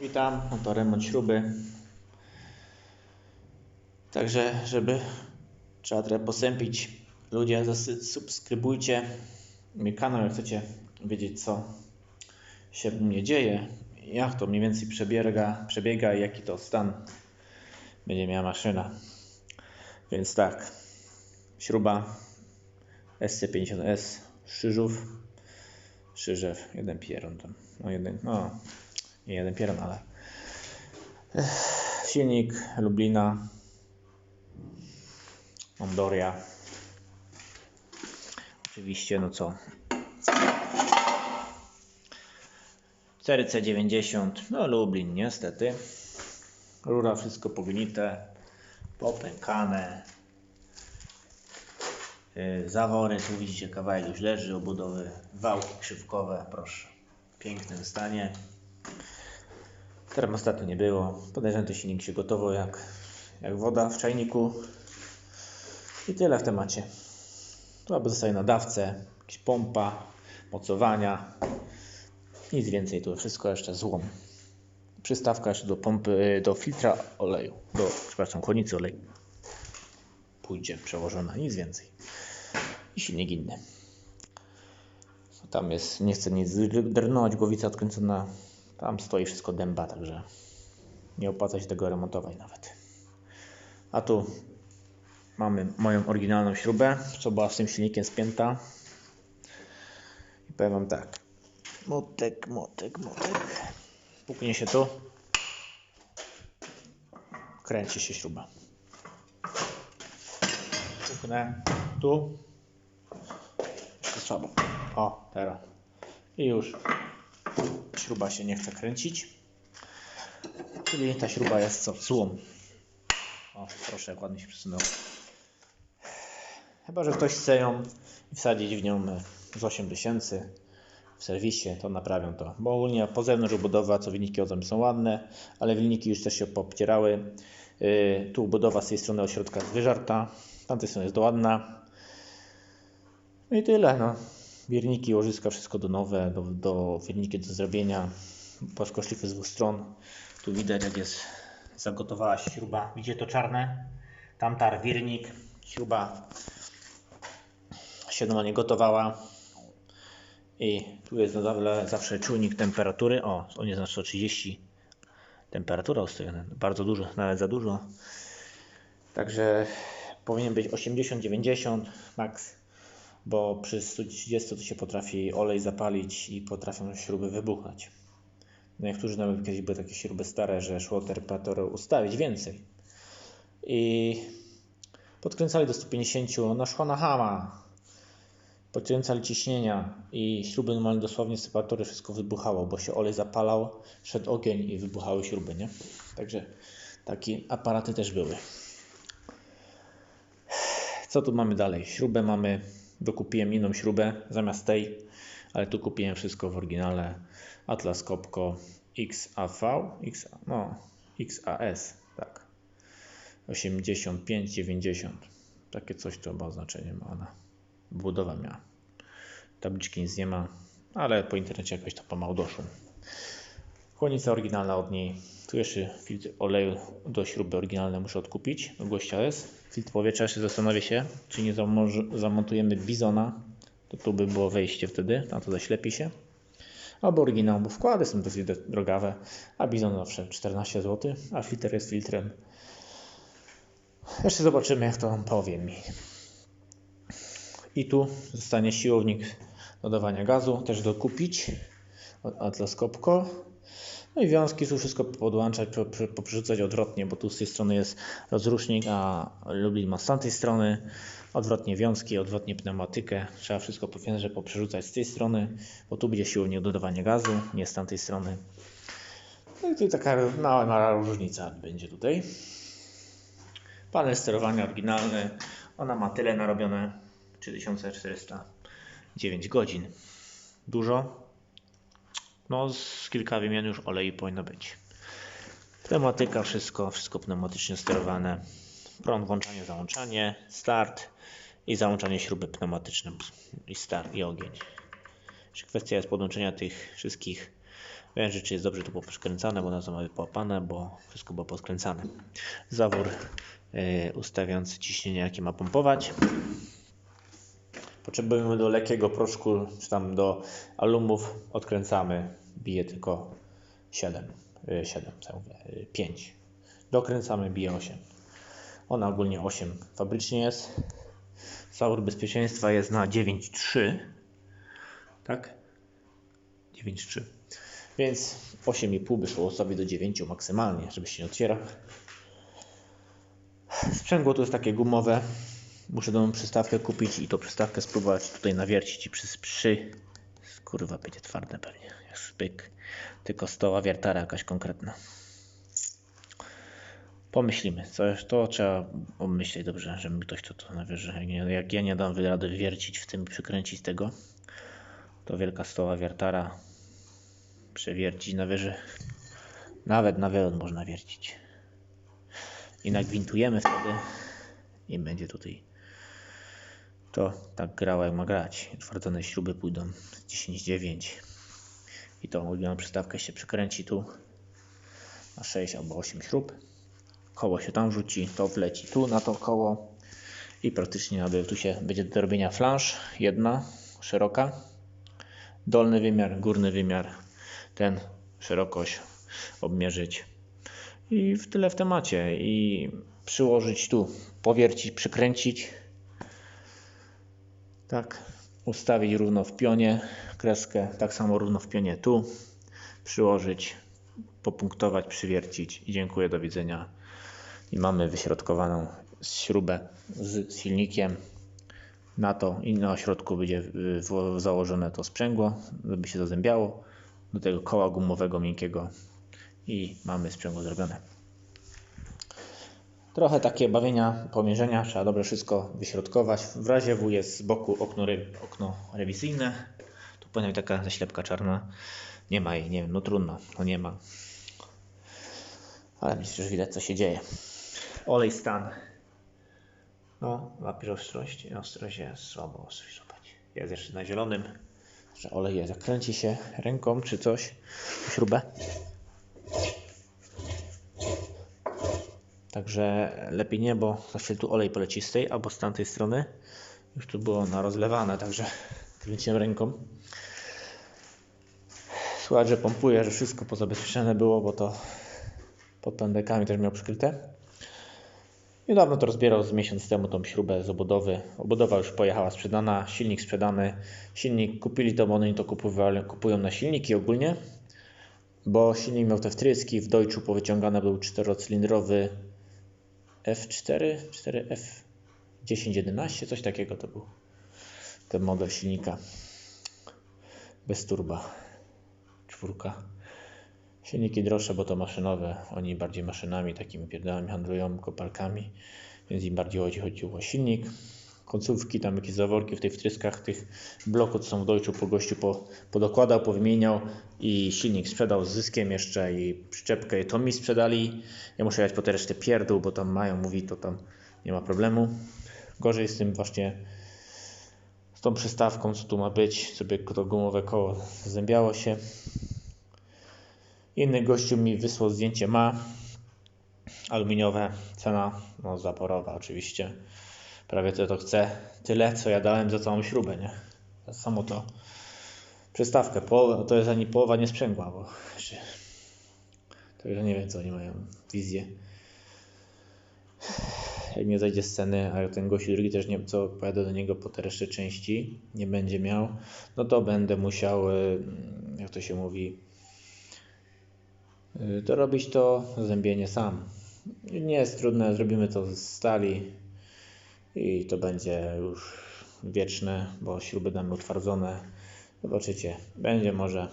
Witam, oto remont śruby. Także, żeby trzeba trochę posępić. Ludzie, zasy- subskrybujcie mój kanał, jak chcecie wiedzieć, co się w mnie dzieje, jak to mniej więcej przebiega, przebiega i jaki to stan będzie miała maszyna. Więc tak, śruba SC50S Szyżów, Szyżew, jeden pieron tam, no jeden, no nie jeden ale silnik Lublina, Mondoria. Oczywiście, no co? 4C90, no Lublin niestety. Rura wszystko pognite, popękane. Yy, Zawory, tu widzicie kawałek już leży, obudowy, wałki krzywkowe, proszę. W pięknym stanie. Termostatu nie było. Podejrzewam, że silnik się gotował jak, jak woda w czajniku. I tyle w temacie. Tu albo zostaje na dawce, pompa, mocowania. Nic więcej, tu wszystko jeszcze złom. Przystawka jeszcze do pompy, do filtra oleju, do, przepraszam, chłodnicy oleju. Pójdzie przełożona, nic więcej. I silnik inny. Tam jest, nie chcę nic drnąć, głowica odkręcona. Tam stoi wszystko dęba, także nie opłaca się tego remontować nawet. A tu mamy moją oryginalną śrubę, co była z tym silnikiem spięta. I powiem wam tak. Motek, motek, motek. Puknie się tu. Kręci się śruba. Puknę tu. Słabo. O, teraz. I już śruba się nie chce kręcić. Czyli ta śruba jest co? Złom. O, proszę, jak ładnie się przesunęło. Chyba, że ktoś chce ją wsadzić w nią z 8000 w serwisie, to naprawią to. Bo ogólnie po zewnątrz budowa, co wyniki od są ładne, ale wyniki już też się popcierały. Yy, tu budowa z tej strony ośrodka jest wyżarta, z tamtej strony jest ładna. No i tyle, no. Bierniki, łożyska, wszystko do nowe, do, do wirniki do zrobienia. Płaskoszlify z dwóch stron. Tu widać jak jest zagotowała śruba. Widzicie to czarne? Tam tar, wirnik, śruba się normalnie gotowała. I tu jest zawsze czujnik temperatury. O, on jest na 130. Temperatura ustawiona. Bardzo dużo, nawet za dużo. Także powinien być 80-90 max, bo przy 130 to się potrafi olej zapalić i potrafią śruby wybuchać. No Niektórzy nawet kiedyś były takie śruby stare, że szło temperaturę ustawić więcej. I podkręcali do 150, no szło na hama. Podkręcali ciśnienia i śruby normalnie dosłownie z temperatury wszystko wybuchało, bo się olej zapalał, szedł ogień i wybuchały śruby, nie? Także takie aparaty też były. Co tu mamy dalej? Śrubę mamy, dokupiłem inną śrubę zamiast tej, ale tu kupiłem wszystko w oryginale. Atlas Copco XAV, X, no, XAS, tak. 85-90. Takie coś to ma znaczenie ma ona. Budowa miała. Tabliczki nic nie ma, ale po internecie jakoś to pomału doszło. Chłodnica oryginalna od niej. Tu jeszcze filtr oleju do śruby oryginalnej muszę odkupić. Do gościa jest. Filtr powietrza jeszcze zastanowię się, czy nie zamontujemy Bizona. To tu by było wejście wtedy, na to zaślepi się. Albo oryginał, bo wkłady są dosyć drogawe, a Bizon zawsze 14 zł, a filtr jest filtrem. Jeszcze zobaczymy, jak to powie mi. I tu zostanie siłownik dodawania gazu, też dokupić od Atlas Copco. No i wiązki tu wszystko podłączać, poprzerzucać odwrotnie, bo tu z tej strony jest rozrusznik, a Lublin ma z tamtej strony. Odwrotnie wiązki, odwrotnie pneumatykę. Trzeba wszystko powięże poprzerzucać z tej strony, bo tu będzie siłownik dodawania gazu, nie z tamtej strony. No i tu taka mała, mała różnica będzie tutaj. Panel sterowania oryginalny. Ona ma tyle narobione 3409 godzin. Dużo. No, z kilka wymian już olei powinno być. Pneumatyka, wszystko, wszystko pneumatycznie sterowane. Prąd, włączanie, załączanie, start i załączanie śruby pneumatycznym i start i ogień. Kwestia jest podłączenia tych wszystkich Prężycz jest dobrze tu poskręcane, bo na to mamy połapane, bo wszystko było poskręcane. Zawór yy, ustawiający ciśnienie, jakie ma pompować. Potrzebujemy do lekkiego proszku, czy tam do alumów, odkręcamy, bije tylko 7, 7 co mówię, 5. Dokręcamy, bije 8. Ona ogólnie 8 fabrycznie jest. Zawór bezpieczeństwa jest na 9,3. Tak? 9,3. Więc 8,5 by szło sobie do 9 maksymalnie, żeby się nie otwierał. Sprzęgło to jest takie gumowe. Muszę nową przystawkę kupić i tą przystawkę spróbować tutaj nawiercić i przy... przy... Kurwa, będzie twarde pewnie, jak szpyk. Tylko stoła wiertara jakaś konkretna. Pomyślimy, coś to trzeba pomyśleć dobrze, że mi ktoś to, to nawierzy. Jak, jak ja nie dam rady wiercić w tym, przykręcić tego, to wielka stoła wiertara przewiercić na. Nawet na wylot można wiercić. I nagwintujemy wtedy i będzie tutaj to tak grało jak ma grać. Twardzone śruby pójdą 10-9 i tą ulubioną przystawkę się przykręci tu na 6 albo 8 śrub. Koło się tam rzuci, to wleci tu na to koło. I praktycznie aby tu się będzie do robienia flansz, jedna szeroka, dolny wymiar, górny wymiar, ten szerokość obmierzyć. I w tyle w temacie. I przyłożyć tu, powiercić, przykręcić tak, ustawić równo w pionie kreskę, tak samo równo w pionie tu, przyłożyć, popunktować, przywiercić i dziękuję, do widzenia. I mamy wyśrodkowaną śrubę z silnikiem na to i na środku będzie założone to sprzęgło, żeby się zazębiało do tego koła gumowego miękkiego i mamy sprzęgło zrobione. Trochę takie bawienia, pomierzenia, trzeba dobrze wszystko wyśrodkować. W razie W jest z boku okno, okno rewizyjne. Tu powinna być taka zaślepka czarna. Nie ma jej, nie wiem, no trudno, no nie ma. Ale myślę, że widać co się dzieje. Olej stan. No, łapiesz ostrość. Ostrość jest słabo, ostrość zobacz. Jest jeszcze na zielonym. Że olej jest, jak kręci się ręką czy coś, śrubę, Także lepiej nie, bo chwilę tu olej poleci z tej albo z tamtej strony. Już tu było na rozlewane, także kręciłem ręką. Słuchaj, że pompuje, że wszystko pozabezpieczone było, bo to pod pendekami też miał przykryte. Niedawno to rozbierał z miesiąc temu tą śrubę z obudowy. Obudowa już pojechała sprzedana, silnik sprzedany. Silnik kupili to, bo oni to kupowali, kupują na silniki ogólnie. Bo silnik miał te wtryski, w Deutschu powyciągany był czterocylindrowy F4, 4F 1011, coś takiego to był ten model silnika. Bez turba. Czwórka. Silniki droższe, bo to maszynowe. Oni bardziej maszynami, takimi pierdolami handlują, kopalkami więc im bardziej chodzi, chodziło. O silnik końcówki, tam jakieś zaworki w tych wtryskach tych bloków, co są w Deutschu po gościu po, podokładał, powymieniał i silnik sprzedał z zyskiem jeszcze i przyczepkę to mi sprzedali. Ja muszę jechać po te resztę pierdół, bo tam mają, mówi to tam nie ma problemu. Gorzej z tym właśnie z tą przystawką, co tu ma być, żeby to gumowe koło zębiało się. Inny gościu mi wysłał zdjęcie ma aluminiowe, cena no zaporowa oczywiście prawie to, to chcę tyle, co ja dałem za całą śrubę, nie? Samo to przystawkę, połowę, to jest ani połowa nie sprzęgła, bo także nie wiem, co oni mają wizję. Jak nie zajdzie sceny, a ten gościu drugi też nie, co pojadę do niego po te resztę części, nie będzie miał, no to będę musiał, y, jak to się mówi, y, to robić to zębienie sam. Nie jest trudne, zrobimy to z stali, i to będzie już wieczne, bo śruby damy utwardzone. Zobaczycie, będzie może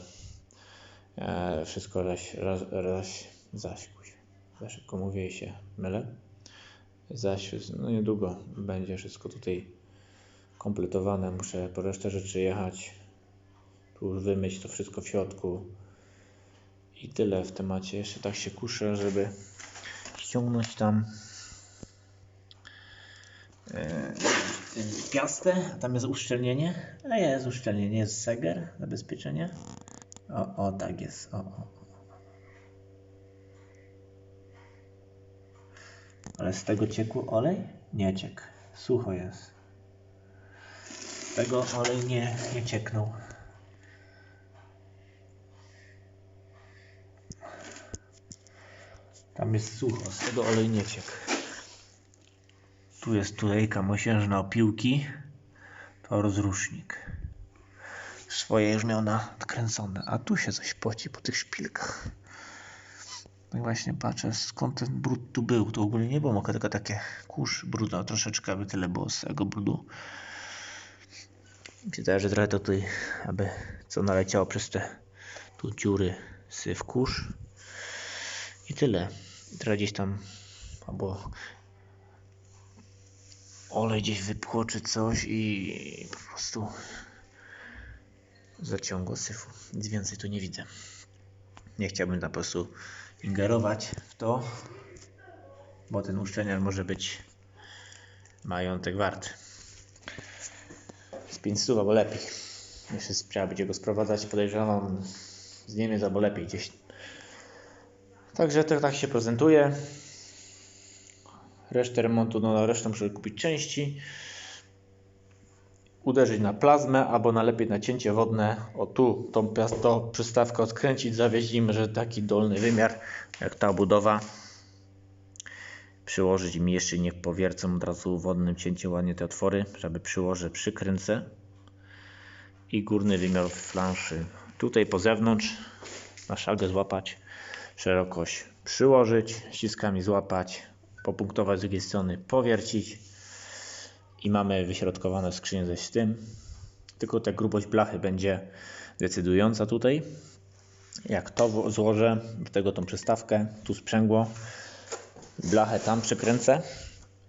e, wszystko zaś, raz, raz, zaś, za szybko mówię i się mylę. Zaś no niedługo będzie wszystko tutaj kompletowane. Muszę po resztę rzeczy jechać. Tu już wymyć to wszystko w środku. I tyle w temacie. Jeszcze tak się kuszę, żeby ściągnąć tam piastę, tam jest uszczelnienie, a jest uszczelnienie, jest seger, zabezpieczenie O, o, tak jest. O, o. Ale z tego ciekł olej? Nie ciekł. Sucho jest. Z tego olej nie, nie cieknął. Tam jest sucho, z tego olej nie ciekł. Tu jest tulejka mosiężna opiłki. To rozrusznik. Swoje już miał nadkręcone, a tu się coś poci po tych szpilkach. Tak właśnie patrzę, skąd ten brud tu był. To ogólnie nie było mokre, tylko takie kurz bruda, troszeczkę, aby tyle było z tego brudu. Zdaje, że trochę to tutaj, aby co naleciało przez te tu dziury, syf kurz. I tyle. I teraz gdzieś tam, albo olej gdzieś wypchło czy coś i po prostu zaciągło syfu. Nic więcej tu nie widzę. Nie chciałbym po prostu ingerować w to, bo ten uszczelniacz może być majątek wart. Z 500 albo lepiej. Jeszcze trzeba będzie go sprowadzać, podejrzewam z Niemiec albo lepiej gdzieś. Także to tak się prezentuje. Resztę remontu, no resztę muszę kupić części. Uderzyć na plazmę albo na lepiej na cięcie wodne. O tu tą to przystawkę odkręcić, zawieźć im, że taki dolny wymiar jak ta budowa. Przyłożyć im jeszcze niech powiercą od razu wodnym cięciem ładnie te otwory, żeby przyłożę, przykręcę. I górny wymiar flanszy. Tutaj po zewnątrz na szagę złapać szerokość przyłożyć, ściskami złapać, popunktować z drugiej strony, powiercić i mamy wyśrodkowane skrzynię ze z tym. Tylko ta grubość blachy będzie decydująca tutaj. Jak to złożę, do tego tą przystawkę, tu sprzęgło, blachę tam przekręcę,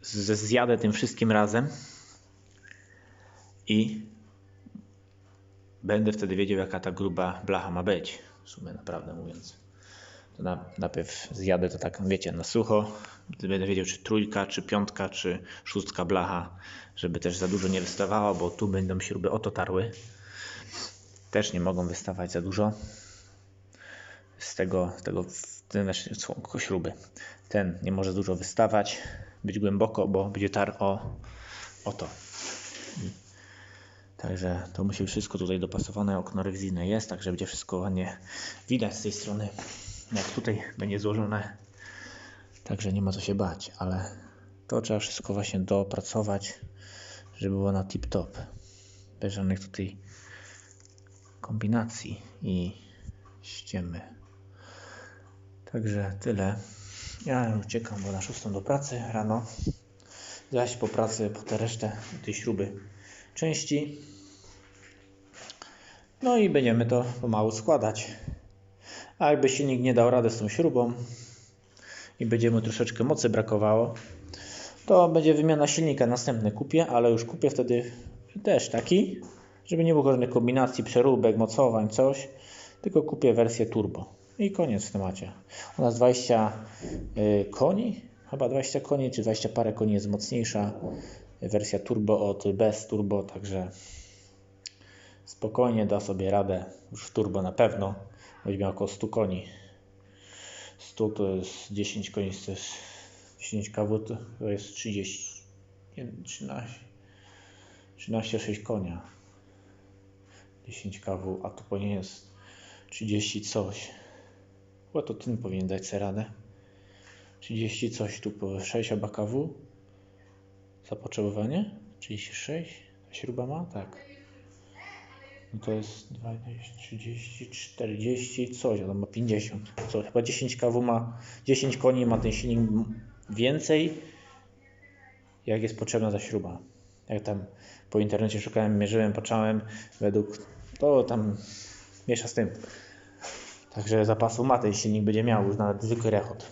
zjadę tym wszystkim razem i będę wtedy wiedział jaka ta gruba blacha ma być, w sumie naprawdę mówiąc to na, najpierw zjadę to tak, wiecie, na sucho. Będę wiedział, czy trójka, czy piątka, czy szóstka blacha, żeby też za dużo nie wystawało, bo tu będą śruby oto tarły. Też nie mogą wystawać za dużo. Z tego, z tego ten znaczy, śruby. Ten nie może dużo wystawać, być głęboko, bo będzie tar o, o to. Także to musi być wszystko tutaj dopasowane. Okno rewizyjne jest, także będzie wszystko ładnie widać z tej strony jak tutaj będzie złożone. Także nie ma co się bać, ale to trzeba wszystko właśnie dopracować, żeby było na tip top. Bez żadnych tutaj kombinacji i ściemy. Także tyle. Ja uciekam, bo na szóstą do pracy rano. Zaś po pracy, po tę resztę tej śruby części. No i będziemy to pomału składać. A jakby silnik nie dał rady z tą śrubą i będzie mu troszeczkę mocy brakowało, to będzie wymiana silnika. Następny kupię, ale już kupię wtedy też taki, żeby nie było żadnych kombinacji, przeróbek, mocowań, coś. Tylko kupię wersję turbo. I koniec w temacie. U nas 20 y, koni, chyba 20 koni, czy 20 parę koni jest mocniejsza wersja turbo od bez turbo, także spokojnie da sobie radę już w turbo na pewno będzie około 100 koni. 100 to jest 10 koni, to jest 10 kW to jest 30, 13, 13, 6 konia. 10 kW, a to powinien jest 30 coś. Chyba to ten powinien dać sobie radę. 30 coś tu po 6 chyba kW. Zapotrzebowanie? 36? Śruba ma? Tak. No to jest 20, 30, 40, coś, on ma 50. Co, chyba 10 kW ma, 10 koni ma ten silnik więcej, jak jest potrzebna ta śruba. Jak tam po internecie szukałem, mierzyłem, patrzałem, według, to tam miesza z tym. Także zapasu ma ten silnik, będzie miał już nawet zwykły rechot.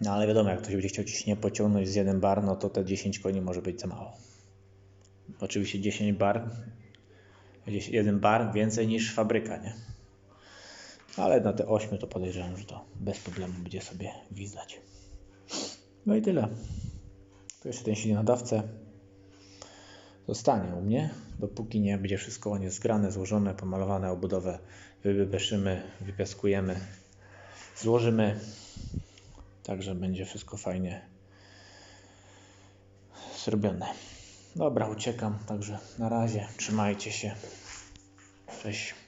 No ale wiadomo, jak ktoś będzie chciał ciśnienie pociągnąć z jeden bar, no to te 10 koni może być za mało. Oczywiście 10 bar gdzieś jeden bar więcej niż fabryka, nie? Ale na te 8 to podejrzewam, że to bez problemu będzie sobie gwizdać. No i tyle. To jeszcze ten silnik nadawcę zostanie u mnie, dopóki nie będzie wszystko ładnie zgrane, złożone, pomalowane, obudowę wybeszymy, wypiaskujemy, złożymy. Także będzie wszystko fajnie zrobione. Dobra, uciekam, także na razie, trzymajcie się. Cześć.